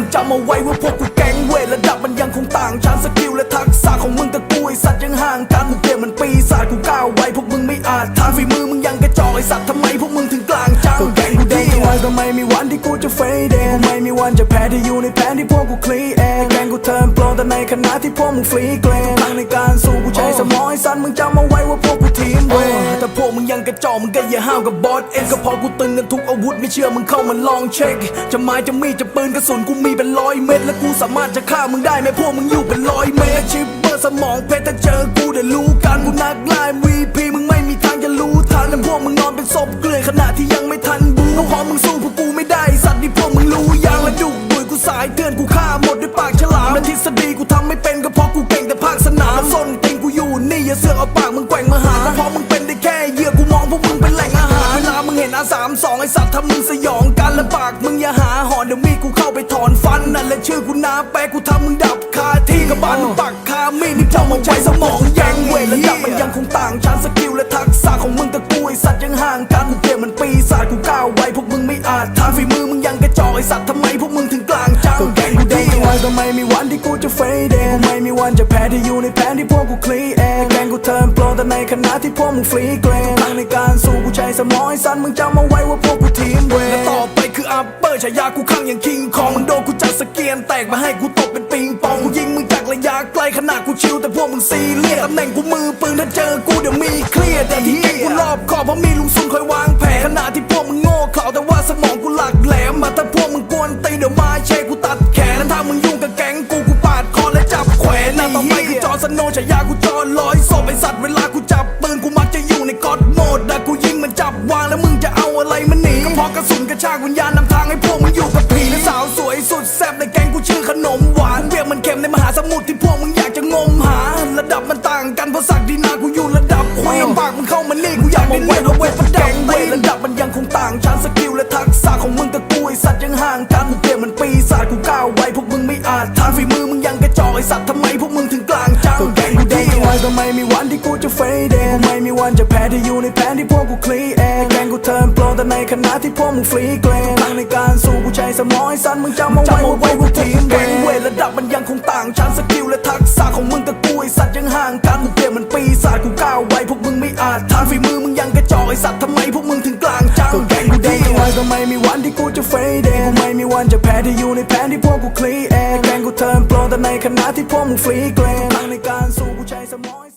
ึงจำเอาไว้ว่าพวกกูแก๊งเวทระดับมันยังคงต่างชั้นสกิลและทักษะของมึงกับกูไอสัตว์ยังห่างกันมึงเปลี่ยนมันปีศาจกูก้าวไว้พวกมึงไม่อาจทานฝีมือมึงยังกระจอกไอสัตว์ทำไมพวกมึงถึงกลาง ดีไม่มีวันที่กูจะเฟดเองไม่มีวันจะแพ้ที่อยู่ในแผนที่พวกกูคลีเองแกงกูเทิร์นโปรแต่ในขณะที่พวกมึงฟรีเกรนทางในการสู้กูใช้สมองไอ้สัตว์มึงจำเอาไว้ว่าพวกกูทีมเวทแต่พวกมึงยังกระจอกมึงก็อย่าห้าวกับบอสเอ็นก็พอกูตึงกันทุกอาวุธไม่เชื่อมึงเข้ามาลองเช็ค จะไม้จะมีดจะปืนกระสุนกูมีเป็นร้อยเม็ดและกูสามารถจะฆ่ามึงได้ไหมพวกมึงอยู่เป็นร้อยเมตรชิปเปอร์สมองเพชรถ้าเจอกูเดี๋ยวรู้กันกูนักไล่ VP มึง นอนเป็นศพเกลื่อนขณะที่ยังไม่ทันบูก็พอมึงสู้พวกกูไม่ได้ สัตว์ที่พวกมึงรู้ยังและดุดุยกูสายเตือนกูฆ่าหมดด้วยปากฉลามและทฤษฎีกูทำไม่เป็นก็เพราะกูเก่งแต่ภาคสนามส้นติงกูอยู่นี่อย่าเสือกเอาปากมึงแกว่งมาหาก็เพราะมึงเป็นได้แค่เหยื่อกูมองพวกมึงเป็นแหล่งอาหารเวลามึงเห็นอาสามสองไอสัตว์ทำมึงสยองกันและปากมึงอย่าหาหอนเดี๋ยวมีกูเข้าไปถอนฟันนั่นและชื่อกูนาแปะกูทำมึงดับ กระบาลมึงปักคามีดนี่เจ้ามึงใช้สมองแยงเวทระดับมันยังคงต่างชั้นสกิลและทักษะของมึงกับกูไอสัตว์ยังห่างกันเปลี่ยนมันปีศาจกูก้าวไว้พวกมึงไม่อาจทานฝีมือมึงยังกระจอกไอสัตว์ทำไมพวกมึงถึงกลางจังก็แกงกูดีไว้ก็ไม่มีวันที่กูจะเฟดเองไม่มีวันจะแพ้ที่อยู่ในแผนที่พวกกูคลีเองแกงกูเทิร์นโปรแต่ในขณะที่พวกมึงฟรีเกรนทางในการสู้กูใช้สมองไอ้สันมึงจำเอาไว้ว่าพวกกูทีมเวทและต่อไปคืออัปเปอร์ฉายากูข้างอย่างคิงคองมึงโดนกูจัดสเกียนแตกมาให้กูตกเป็นปิงปอง นาดกูชิวแต่พวกมึงซีเรียสตำแหน่งกูมือปืนถ้าเจอกูเดี๋ยวมีเครียดแต่ที่เก่งกูรอบคอบเพราะมีลุงซุนคอยวางแผนขณะที่พวกมึงโง่เขลาแต่ว่าสมองกูหลักแหลมมาถ้าพวกมึงกวนตีนเดี๋ยวมาเชกูตัดแขนและถ้ามึงยุ่งกับแก๊งกูกูปาดคอและจับแขวนนะต่อไปคือจอร์นสโนว์ฉายากูจอร์นร้อยศพไอสัตว์เวลากูจับปืนกูมักจะอยู่ในกอดโหมดแต่กูยิงมันจับวางแล้วมึงจะเอาอะไรมันหนีก็เพราะกระสุนกระชากวิญญาณนำทางให้พวกมึงอยู่กับผีและสาวสวยสุดแซ่บในแก๊งกูชื่อขนมหวานเปรียบมันเค็มในมหาสมุทรที่พวก ห่างกันกูเปลี่ยนมันปีศาจกูก้าวไว้พวกมึงไม่อาจทานฝีมือมึงยังกระจอกไอสัตว์ทำไมพวกมึงถึงกลางจังก็แกงกูดีไว้ก็ไม่มีวันที่กูจะเฟดเองไม่มีวันจะแพ้ที่อยู่ในแผนที่พวกกูคลีเองแกงกูเทิร์นโปรแต่ในขณะที่พวกมึงฟรีเกรนทางในการสู้กูใช้สมองไอ้สันมึงจำเอาไว้ว่าพวกกูทีมเวทเวทระดับมันยังคงต่างชั้นสกิลและทักษะของมึงกับกูไอสัตว์ยังห่างกันกูเปลี่ยนมันปีศาจกูก้าวไว้พวกมึงไม่อาจทานฝีมือมึงยังกระจอกไอสัตว์ทำไมพวกมึงถึงกลางจังก็แกง ก็ไม่มีวันที่กูจะเฟดเองกูไม่มีวันจะแพ้ที่อยู่ในแผนที่พวกกูคลีเองแกงกูเทิร์นโปรแต่ในขณะที่พวกมึงฟรีเกรนทางในการสู้กูใช้สมอง